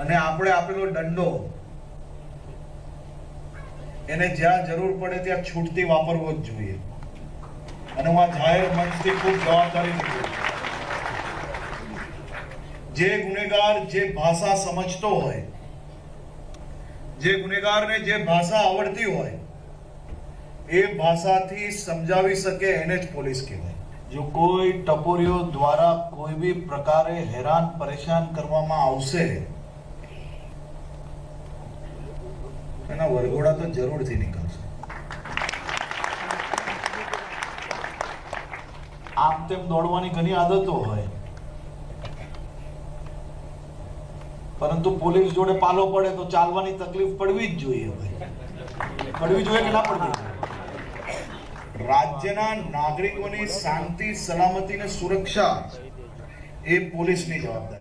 અને આપણે આપેલો દંડો એને જ્યાં જરૂર પડે ત્યાં છૂટતી વાપરવો જ જોઈએ. અને હું આ જાહેર મંચથી ખૂબ જવાબદારી જે ગુનેગાર જે ભાષા સમજતો હોય, જે ગુનેગારને જે ભાષા આવડતી હોય, એ ભાષાથી સમજાવી શકે એને જ પોલીસ કહેવાય. જો કોઈ ટપોરીઓ દ્વારા કોઈ બી પ્રકારે હેરાન પરેશાન કરવામાં આવશે એના વરઘોડા તો જરૂરથી નીકળશે. આમ તેમ દોડવાની ઘણી આદતો હોય. પરંતુ પોલીસ જોડે પાલો પડે તો ચાલવાની તકલીફ પડવી જ જોઈએ ભાઈ. પડવી જોઈએ કે ના પડવી રાજ્યના નાગરિકોની શાંતિ સલામતી અને સુરક્ષા એ પોલીસની જવાબદારી.